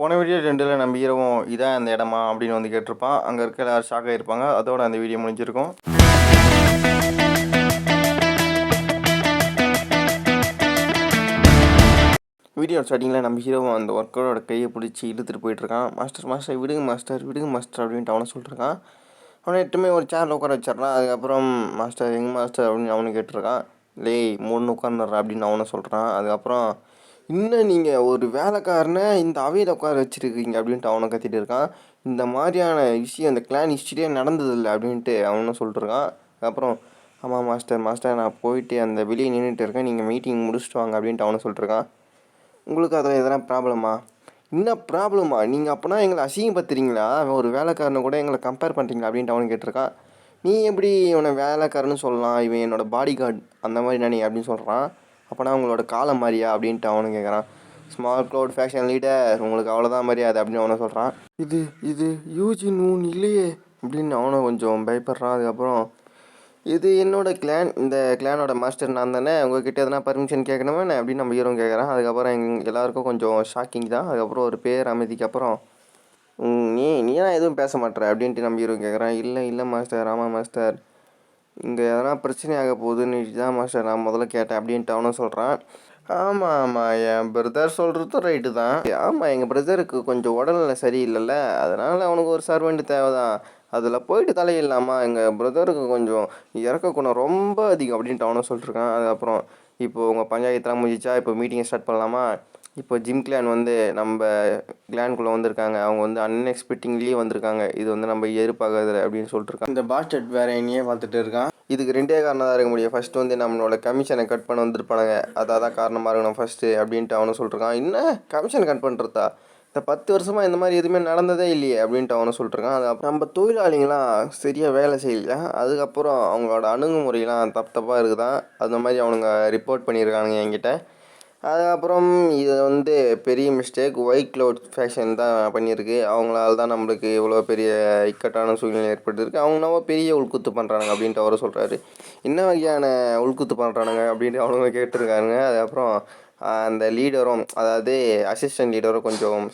போன வீடியோ ரெண்டில் நம்ம ஹீரோவும் இதான் அந்த இடமா அப்படின்னு வந்து கேட்டிருப்பான். அங்கே இருக்க எல்லாரும் ஷாக் ஆகிருப்பாங்க அதோட அந்த வீடியோ முடிஞ்சிருக்கும். வீடியோ ஸ்டார்டிங்கில் நம்ம ஹீரோவும் அந்த ஒர்க்கரோட கையை பிடிச்சி இழுத்துட்டு போயிட்டுருக்கான். மாஸ்டர் மாஸ்டர் விடுங்க மாஸ்டர் விடுங்க மாஸ்டர் அப்படின்ட்டு அவனை சொல்லிட்டுருக்கான். அவனை எட்டுமே ஒரு சேரில் உட்கார வச்சிடறான் அதுக்கப்புறம் மாஸ்டர் எங்கள் மாஸ்டர் அப்படின்னு அவனு கேட்டிருக்கான். லே மூணு உட்காந்துடுற அப்படின்னு அவனை சொல்கிறான் அதுக்கப்புறம் இன்னும் நீங்கள் ஒரு வேலைக்காரனை இந்த அவையில் உட்கார வச்சுருக்கீங்க அப்படின்ட்டு அவனை கத்திட்டு இருக்கான். இந்த மாதிரியான விஷயம் இந்த கிளான் ஹிஸ்ட்ரியே நடந்ததில்லை அப்படின்ட்டு அவனும் சொல்லிட்டுருக்கான். அப்புறம் ஆமாம் மாஸ்டர் மாஸ்டர் நான் போயிட்டு அந்த வெளியே நின்றுட்டு இருக்கேன். நீங்கள் மீட்டிங் முடிச்சுட்டு வாங்க அப்படின்ட்டு அவனை சொல்லிட்டுருக்கான். உங்களுக்கு அதில் எதனா ப்ராப்ளமா என்ன ப்ராப்ளமா நீங்கள் அப்போனா எங்களை அசிங்கப்படுத்துறீங்களா? ஒரு வேலைக்காரனை கூட எங்களை கம்பேர் பண்ணுறீங்களா அப்படின்ட்டு அவனு கேட்டிருக்கான். நீ எப்படி இவனை வேலைக்காரன்னு சொல்லலாம்? இவன் என்னோடய பாடி கார்டு அந்த மாதிரி நினை அப்படின்னு சொல்கிறான் அப்போனா உங்களோட காலம் மாதிரியா அப்படின்ட்டு அவனு கேட்குறான் ஸ்மால் க்ளவுட் ஃபேஷன் லீடர் உங்களுக்கு அவ்வளோதான் மரியாதை அப்படின்னு அவனை சொல்கிறான் இது இது யூஜி நூன் இல்லையே அப்படின்னு அவனும் கொஞ்சம் பயப்படுறான். அதுக்கப்புறம் இது என்னோட கிளான் இந்த கிளானோட மாஸ்டர் நான் தானே உங்ககிட்ட எதனா பர்மிஷன் கேட்கணுமே அப்படின்னு நம்ம ஹீரோ கேட்குறான் அதுக்கப்புறம் எங் எல்லாருக்கும் கொஞ்சம் ஷாக்கிங் தான். அதுக்கப்புறம் ஒரு பேர் அமைதிக்கு அப்புறம் நீ நீ எதுவும் பேச மாட்டேற அப்படின்ட்டு நம்ம ஹீரோ கேட்குறான் இல்லை இல்லை மாஸ்டர் ஆமாம் மாஸ்டர் இங்கே எதனா பிரச்சனை ஆக போகுதுன்னு தான் மாஸ்டர் நான் முதல்ல கேட்டேன் அப்படின்ட்டு அவனும் சொல்கிறான் ஆமாம் ஆமாம் என் பிரதர் சொல்கிறதும் ரைட்டு தான். ஆமாம் எங்கள் பிரதருக்கு கொஞ்சம் உடல்நிலை சரியில்லைல்ல. அதனால் அவனுக்கு ஒரு சர்வெண்ட் தேவை தான் அதில் போயிட்டு தலையிடலாமா? எங்கள் பிரதருக்கு கொஞ்சம் இறக்க குணம் ரொம்ப அதிகம் அப்படின்ட்டு அவனும் சொல்லிட்டுருக்கான் அதுக்கப்புறம் இப்போ உங்கள் பஞ்சாயத்துலாம் முடிஞ்சிச்சா? இப்போ மீட்டிங்கை ஸ்டார்ட் பண்ணலாமா? இப்போ ஜிம் கிளான் வந்து நம்ம கிளான்குள்ளே வந்திருக்காங்க. அவங்க வந்து அன்எக்ஸ்பெக்டிங்லேயே வந்திருக்காங்க. இது வந்து நம்ம எதிர்பார்க்கறது அப்படின்னு சொல்லிட்டுருக்காங்க இந்த பாஸ்டட் வேற என்னையே பார்த்துட்டு இருக்கான். இதுக்கு ரெண்டே காரணம் தான் இருக்க முடியும். ஃபஸ்ட்டு வந்து நம்மளோட கமிஷனை கட் பண்ண வந்திருப்பானுங்க. அதான் தான் காரணமாக இருக்கணும் ஃபஸ்ட்டு அப்படின்ட்டு அவனும் சொல்லிருக்கான் என்ன? கமிஷன் கட் பண்ணுறதா இந்த பத்து வருஷமாக இந்த மாதிரி எதுவுமே நடந்ததே இல்லையே அப்படின்ட்டு அவனும் சொல்லிட்டுருக்கான். அது அப்புறம் நம்ம தொழிலாளிங்களாம் சரியாக வேலை செய்யல. அதுக்கப்புறம் அவங்களோட அணுகுமுறையெல்லாம் தப்பு தப்பாக இருக்குதான். அந்த மாதிரி அவனுங்க ரிப்போர்ட் பண்ணியிருக்கானுங்க என்கிட்ட. அதுக்கப்புறம் இது வந்து பெரிய மிஸ்டேக் ஒயிட் க்ளவுட் ஃபேஷன் தான் பண்ணியிருக்கு. அவங்களால தான் நம்மளுக்கு இவ்வளோ பெரிய இக்கட்டான சூழ்நிலை ஏற்பட்டிருக்கு. அவங்க பெரிய உள்குத்து பண்ணுறானுங்க அப்படின்ட்டு அவரும் சொல்கிறாரு என்ன வகையான உள்குத்து பண்ணுறானுங்க அப்படின்ட்டு அவனுங்க கேட்டிருக்காங்க. அதுக்கப்புறம் அந்த லீடரும் அதாவது அசிஸ்டன்ட் லீடரும் கொஞ்சம்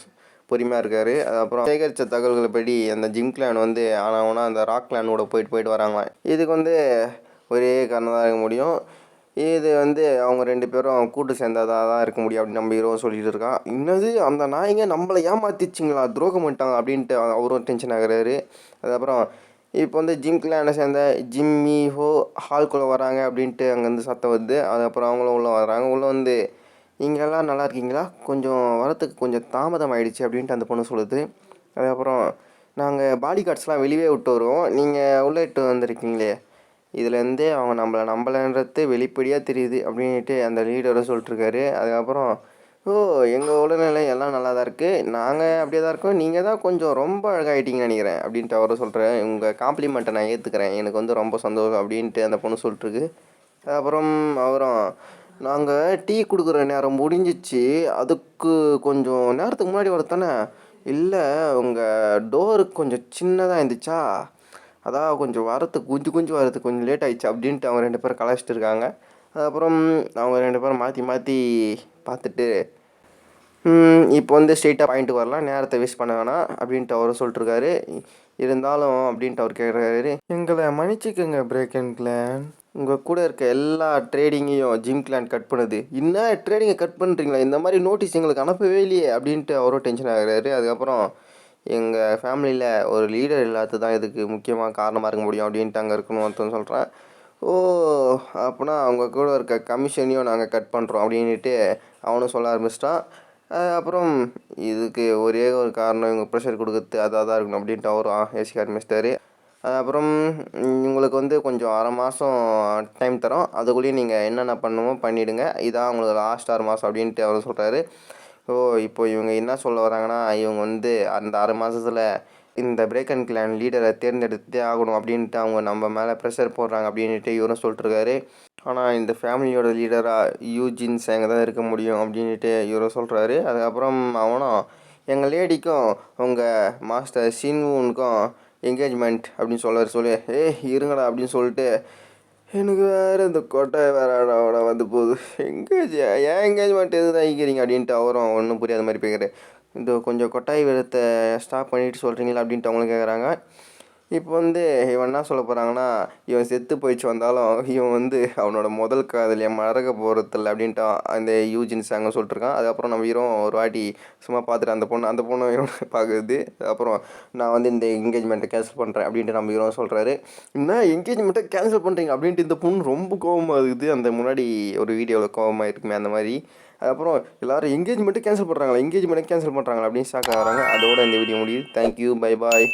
பொறுமையாக இருக்கார். அதுக்கப்புறம் சேகரித்த தகவல்கள் படி அந்த ஜிம் கிளான் வந்து ஆனவனா அந்த ராக் கிளானோட போயிட்டு போயிட்டு வராங்களாம். இதுக்கு வந்து ஒரே காரணம் தான் இருக்க முடியும். இது வந்து அவங்க ரெண்டு பேரும் கூட்டு சேர்ந்ததாக தான் இருக்க முடியும் அப்படின்னு நம்ம ஹீரோ சொல்லிட்டு இருக்கான் இன்னது அந்த நாய்ங்க நம்மளை ஏமாத்திச்சிங்களா? துரோகம் பண்ணிட்டாங்க அப்படின்ட்டு அவரும் டென்ஷன் ஆகிறாரு. அதுக்கப்புறம் இப்போ வந்து ஜிம் கிளான சேர்ந்த? ஜிம்மி ஹோ ஹால்குள்ளே வராங்க அப்படின்ட்டு அங்கேருந்து சத்தம் வருது. அதுக்கப்புறம் அவங்களும் உள்ளே வராங்க. உள்ளே வந்து நீங்கள் எல்லாம் நல்லா இருக்கீங்களா? கொஞ்சம் வரத்துக்கு கொஞ்சம் தாமதம் ஆயிடுச்சு அப்படின்ட்டு அந்த பொண்ணு சொல்லுது. அதுக்கப்புறம் நாங்கள் பாடி கார்ட்ஸ்லாம் வெளியே விட்டு வருவோம். நீங்கள் உள்ளே இட்டு வந்திருக்கீங்களே. இதுலேருந்தே அவங்க நம்மளை நம்பலைன்றது வெளிப்படையாக தெரியுது அப்படின்ட்டு அந்த லீடரும் சொல்லிட்டுருக்காரு. அதுக்கப்புறம் ஓ எங்கள் உடல்நிலை எல்லாம் நல்லா தான் இருக்குது நாங்கள் அப்படியே தான் இருக்கோம். நீங்கள் தான் கொஞ்சம் ரொம்ப அழகாகிட்டீங்கன்னு நினைக்கிறேன் அப்படின்ட்டு அவரும் சொல்கிறேன் உங்கள் காம்ப்ளிமெண்ட்டை நான் ஏற்றுக்கிறேன் எனக்கு வந்து ரொம்ப சந்தோஷம் அப்படின்ட்டு அந்த பொண்ணு சொல்லிட்டுருக்கு. அப்புறம் அவரும் நாங்கள் டீ கொடுக்குற நேரம் முடிஞ்சிச்சு. அதுக்கு கொஞ்சம் நேரத்துக்கு முன்னாடி வரத்தானே? இல்லை உங்கள் டோருக்கு கொஞ்சம் சின்னதாக இருந்துச்சா? அதான் கொஞ்சம் வரத்துக்கு குஞ்சு குஞ்சு வரதுக்கு கொஞ்சம் லேட் ஆயிடுச்சு அப்படின்ட்டு அவங்க ரெண்டு பேரும் கலாச்சிட்டு இருக்காங்க. அதுக்கப்புறம் அவங்க ரெண்டு பேரும் மாற்றி மாற்றி பார்த்துட்டு இப்போ வந்து ஸ்ட்ரெயிட்டாக பாயிண்ட்டு வரலாம் நேரத்தை வேஸ்ட் பண்ண வேணாம் அப்படின்ட்டு அவரும் சொல்லிட்டுருக்காரு. இருந்தாலும் அப்படின்ட்டு அவர் கேட்குறாரு எங்களை மன்னிச்சுக்கோங்க பிரேக் அண்ட் கிளான் உங்கள் கூட இருக்க எல்லா ட்ரேடிங்கையும் ஜிம் கிளான் கட் பண்ணுது. என்ன ட்ரேடிங்கை கட் பண்ணுறீங்களா இந்த மாதிரி நோட்டீஸ் எங்களுக்கு அனுப்பவே இல்லையே அப்படின்ட்டு அவரும் டென்ஷன் ஆகுறாரு. அதுக்கப்புறம் எங்கள் ஃபேமிலியில் ஒரு லீடர் இல்லாதது தான் இதுக்கு முக்கியமாக காரணமாக இருக்க முடியும் அப்படின்ட்டு அங்கே இருக்கணும் ஒருத்தன் சொல்கிறேன் ஓ அப்போனா அவங்க கூட இருக்க கமிஷனையும் நாங்கள் கட் பண்ணுறோம் அப்படின்ட்டு அவனும் சொல்ல ஆரம்பிச்சிட்டான். அப்புறம் இதுக்கு ஒரே ஒரு காரணம் இவங்க ப்ரெஷர் கொடுக்குறது அதாக தான் இருக்கணும் அப்படின்ட்டு அவரும் யோசிக்க ஆரம்பிச்சிட்டாரு. அப்புறம் உங்களுக்கு வந்து கொஞ்சம் அரை மாதம் டைம் தரோம். அதுக்குள்ளேயும் நீங்கள் என்னென்ன பண்ணணுமோ பண்ணிவிடுங்க இதான் உங்களுக்கு லாஸ்ட் ஆறு மாதம் அப்படின்ட்டு அவர் சொல்கிறாரு ஓ இப்போ இவங்க என்ன சொல்ல வராங்கன்னா இவங்க வந்து அந்த ஆறு மாதத்தில் இந்த பிரேக் அண்ட் கிளான் லீடரை தேர்ந்தெடுத்தே ஆகணும் அப்படின்ட்டு அவங்க நம்ம மேலே ப்ரெஷர் போடுறாங்க அப்படின்ட்டு இவரும் சொல்லிட்டுருக்காரு. ஆனால் இந்த ஃபேமிலியோட லீடராக யூஜின் சேங்க தான் இருக்க முடியும் அப்படின்ட்டு இவரும் சொல்கிறாரு அதுக்கப்புறம் அவனும் எங்கள் லேடிக்கும் உங்கள் மாஸ்டர் சின்வூனுக்கும் என்கேஜ்மெண்ட் அப்படின்னு சொல்ல சொல்லி ஏய் இருங்கடா அப்படின்னு சொல்லிட்டு எனக்கு வேறு இந்த கொட்டை வேற அவட வந்து போகுது. எங்கேஜ் ஏன் என்கேஜ்மெண்ட் எது தான் ஈக்கிறீங்க அப்படின்ட்டு அவரும் ஒன்றும் புரியாத மாதிரி போய்க்கிறாரு. இந்த கொஞ்சம் கொட்டாய் விதத்தை ஸ்டாப் பண்ணிவிட்டு சொல்கிறீங்களா அப்படின்ட்டு அவங்களும் கேட்குறாங்க இப்போ வந்து இவன் என்ன சொல்ல போகிறாங்கன்னா இவன் செத்து போயிடுச்சு வந்தாலும் இவன் வந்து அவனோட முதல் காதலியை மறக்க போகிறதில்ல அப்படின்ட்டு அந்த யூஜின் சாங்கை சொல்லிட்டுருக்கான் அதுக்கப்புறம் நம்ம ஹீரோ ஒரு வாட்டி சும்மா பார்த்துட்டு அந்த பொண்ணு அந்த பொண்ணு இவனை பார்க்குறது. அப்புறம் நான் வந்து இந்த என்கேஜ்மெண்ட்டை கேன்சல் பண்ணுறேன் அப்படின்ட்டு நம்ம ஹீரோ சொல்கிறாரு என்ன என்கேஜ்மெண்ட்டை கேன்சல் பண்ணுறீங்க அப்படின்ட்டு இந்த பொண்ணு ரொம்ப கோவமாக இருக்குது. அந்த முன்னாடி ஒரு வீடியோவில் கோவமாக இருக்குமே அந்த மாதிரி. அதுக்கப்புறம் எல்லாரும் என்கேஜ்மெண்ட்டு கேன்சல் பண்ணுறாங்களா என்கேஜ்மெண்ட்டை கேன்சல் பண்ணுறாங்களா அப்படின்னு ஷாக் ஆகிறாங்க. அதோட இந்த வீடியோ முடியுது. Thank you bye bye